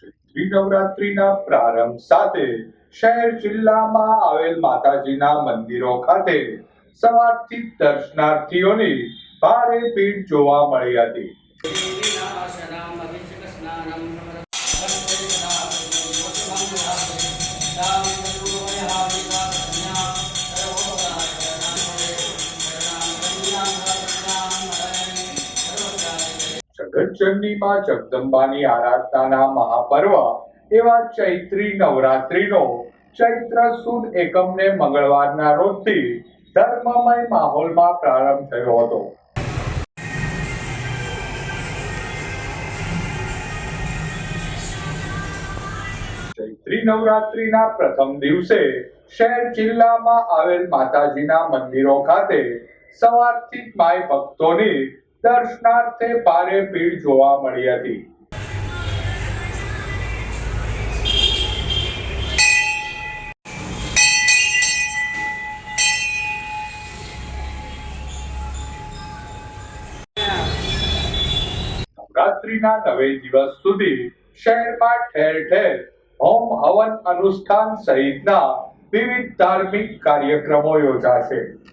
ચૈત્રી નવરાત્રીના પ્રારંભ સાથે શહેર જિલ્લામાં આવેલ માતાજીના મંદિરો ખાતે સવારથી દર્શનાર્થીઓની ભારે ભીડ જોવા મળી હતી. અભિષેકસ્નાનમ જગદંબાની આરાધનાના મહાપર્વ એવા ચૈત્રી નવરાત્રીનો ચૈત્ર સુદ એકમને મંગળવારના રોજથી ધર્મમય માહોલમાં પ્રારંભ થયો હતો. ચૈત્રી નવરાત્રીના પ્રથમ દિવસે શહેર જિલ્લામાં આવેલ માતાજીના મંદિરો ખાતે સવારથી માય ભક્તોની દર્શનાર્થે ભારે ભીડ જોવા મળી હતી. નવરાત્રીના નવે દિવસ સુધી શહેરમાં ઠેર ઠેર હોમ હવન અનુષ્ઠાન સહિતના વિવિધ ધાર્મિક કાર્યક્રમો યોજાશે.